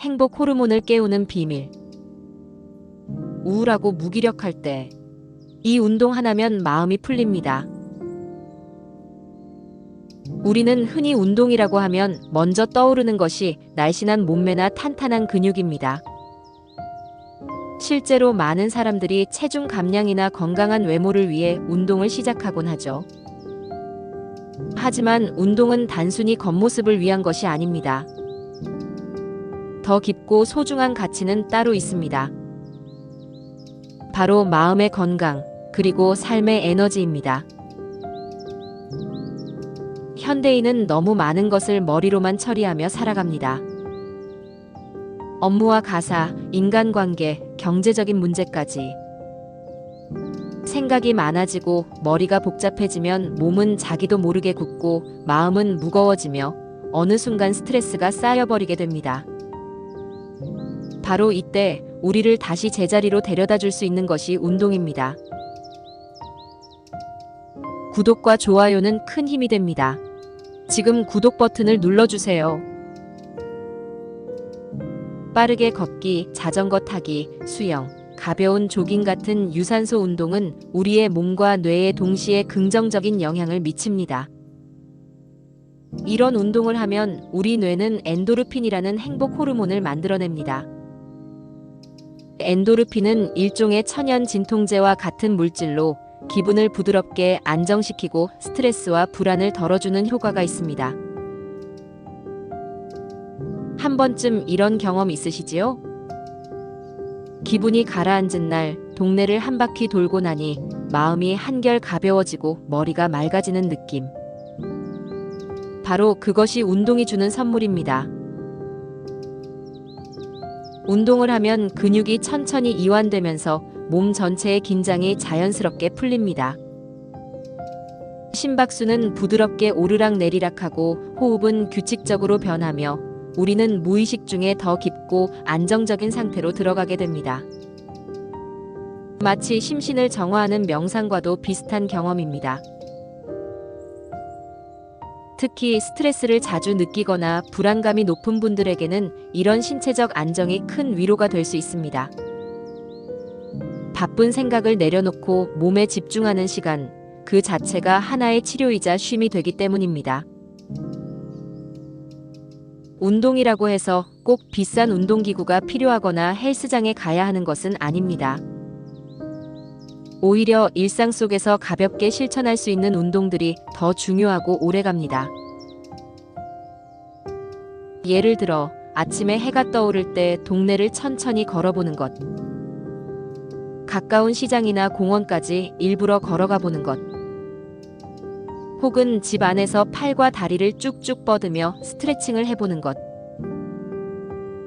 행복 호르몬을 깨우는 비밀. 우울하고 무기력할 때 이 운동 하나면 마음이 풀립니다. 우리는 흔히 운동이라고 하면 먼저 떠오르는 것이 날씬한 몸매나 탄탄한 근육입니다. 실제로 많은 사람들이 체중 감량이나 건강한 외모를 위해 운동을 시작하곤 하죠. 하지만 운동은 단순히 겉모습을 위한 것이 아닙니다. 더 깊고 소중한 가치는 따로 있습니다. 바로 마음의 건강, 그리고 삶의 에너지입니다. 현대인은 너무 많은 것을 머리로만 처리하며 살아갑니다. 업무와 가사, 인간관계, 경제적인 문제까지. 생각이 많아지고 머리가 복잡해지면 몸은 자기도 모르게 굳고 마음은 무거워지며 어느 순간 스트레스가 쌓여버리게 됩니다. 바로 이때 우리를 다시 제자리로 데려다 줄 수 있는 것이 운동입니다. 구독과 좋아요는 큰 힘이 됩니다. 지금 구독 버튼을 눌러주세요. 빠르게 걷기, 자전거 타기, 수영, 가벼운 조깅 같은 유산소 운동은 우리의 몸과 뇌에 동시에 긍정적인 영향을 미칩니다. 이런 운동을 하면 우리 뇌는 엔도르핀이라는 행복 호르몬을 만들어냅니다. 엔도르핀은 일종의 천연 진통제와 같은 물질로 기분을 부드럽게 안정시키고 스트레스와 불안을 덜어주는 효과가 있습니다. 한 번쯤 이런 경험 있으시지요? 기분이 가라앉은 날 동네를 한 바퀴 돌고 나니 마음이 한결 가벼워지고 머리가 맑아지는 느낌. 바로 그것이 운동이 주는 선물입니다. 운동을 하면 근육이 천천히 이완되면서 몸 전체의 긴장이 자연스럽게 풀립니다. 심박수는 부드럽게 오르락 내리락하고 호흡은 규칙적으로 변하며 우리는 무의식 중에 더 깊고 안정적인 상태로 들어가게 됩니다. 마치 심신을 정화하는 명상과도 비슷한 경험입니다. 특히 스트레스를 자주 느끼거나 불안감이 높은 분들에게는 이런 신체적 안정이 큰 위로가 될 수 있습니다. 바쁜 생각을 내려놓고 몸에 집중하는 시간, 그 자체가 하나의 치료이자 쉼이 되기 때문입니다. 운동이라고 해서 꼭 비싼 운동기구가 필요하거나 헬스장에 가야 하는 것은 아닙니다. 오히려 일상 속에서 가볍게 실천할 수 있는 운동들이 더 중요하고 오래갑니다. 예를 들어 아침에 해가 떠오를 때 동네를 천천히 걸어보는 것. 가까운 시장이나 공원까지 일부러 걸어가 보는 것. 혹은 집 안에서 팔과 다리를 쭉쭉 뻗으며 스트레칭을 해보는 것.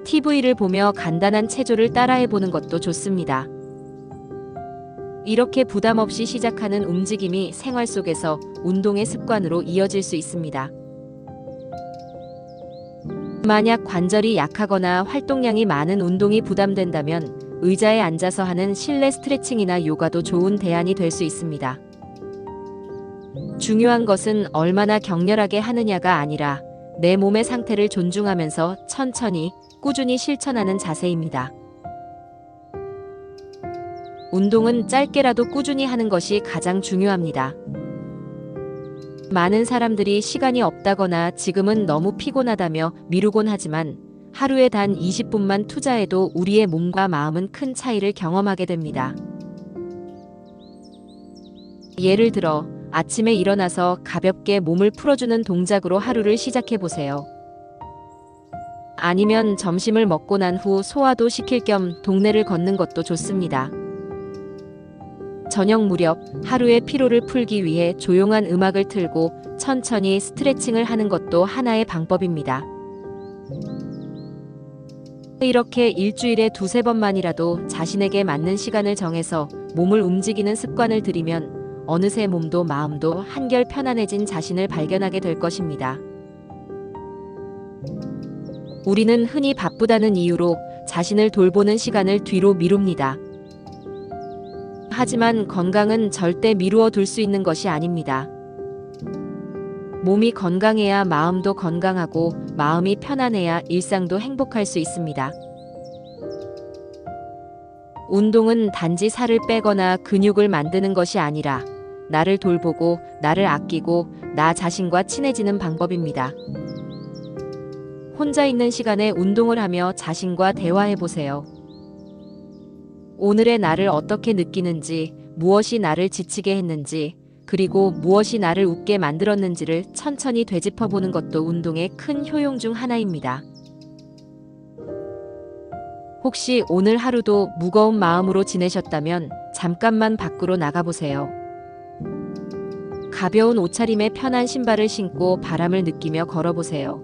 TV를 보며 간단한 체조를 따라해보는 것도 좋습니다. 이렇게 부담 없이 시작하는 움직임이 생활 속에서 운동의 습관으로 이어질 수 있습니다. 만약 관절이 약하거나 활동량이 많은 운동이 부담된다면 의자에 앉아서 하는 실내 스트레칭이나 요가도 좋은 대안이 될 수 있습니다. 중요한 것은 얼마나 격렬하게 하느냐가 아니라 내 몸의 상태를 존중하면서 천천히 꾸준히 실천하는 자세입니다. 운동은 짧게라도 꾸준히 하는 것이 가장 중요합니다. 많은 사람들이 시간이 없다거나 지금은 너무 피곤하다며 미루곤 하지만 하루에 단 20분만 투자해도 우리의 몸과 마음은 큰 차이를 경험하게 됩니다. 예를 들어 아침에 일어나서 가볍게 몸을 풀어주는 동작으로 하루를 시작해 보세요. 아니면 점심을 먹고 난 후 소화도 시킬 겸 동네를 걷는 것도 좋습니다. 저녁 무렵 하루의 피로를 풀기 위해 조용한 음악을 틀고 천천히 스트레칭을 하는 것도 하나의 방법입니다. 이렇게 일주일에 두세 번만이라도 자신에게 맞는 시간을 정해서 몸을 움직이는 습관을 들이면 어느새 몸도 마음도 한결 편안해진 자신을 발견하게 될 것입니다. 우리는 흔히 바쁘다는 이유로 자신을 돌보는 시간을 뒤로 미룹니다. 하지만 건강은 절대 미루어 둘 수 있는 것이 아닙니다. 몸이 건강해야 마음도 건강하고 마음이 편안해야 일상도 행복할 수 있습니다. 운동은 단지 살을 빼거나 근육을 만드는 것이 아니라 나를 돌보고 나를 아끼고 나 자신과 친해지는 방법입니다. 혼자 있는 시간에 운동을 하며 자신과 대화해 보세요. 오늘의 나를 어떻게 느끼는지, 무엇이 나를 지치게 했는지, 그리고 무엇이 나를 웃게 만들었는지를 천천히 되짚어 보는 것도 운동의 큰 효용 중 하나입니다. 혹시 오늘 하루도 무거운 마음으로 지내셨다면 잠깐만 밖으로 나가보세요. 가벼운 옷차림에 편한 신발을 신고 바람을 느끼며 걸어보세요.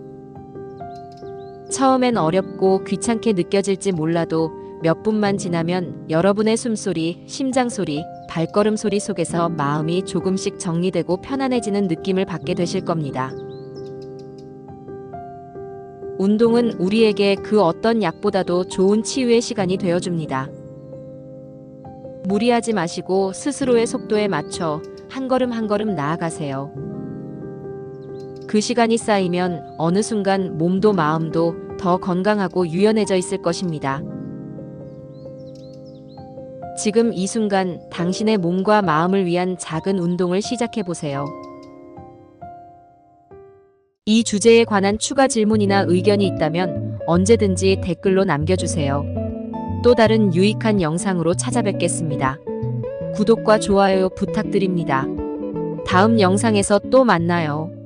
처음엔 어렵고 귀찮게 느껴질지 몰라도 몇 분만 지나면 여러분의 숨소리, 심장소리, 발걸음 소리 속에서 마음이 조금씩 정리되고 편안해지는 느낌을 받게 되실 겁니다. 운동은 우리에게 그 어떤 약보다도 좋은 치유의 시간이 되어줍니다. 무리하지 마시고 스스로의 속도에 맞춰 한 걸음 한 걸음 나아가세요. 그 시간이 쌓이면 어느 순간 몸도 마음도 더 건강하고 유연해져 있을 것입니다. 지금 이 순간 당신의 몸과 마음을 위한 작은 운동을 시작해 보세요. 이 주제에 관한 추가 질문이나 의견이 있다면 언제든지 댓글로 남겨주세요. 또 다른 유익한 영상으로 찾아뵙겠습니다. 구독과 좋아요 부탁드립니다. 다음 영상에서 또 만나요.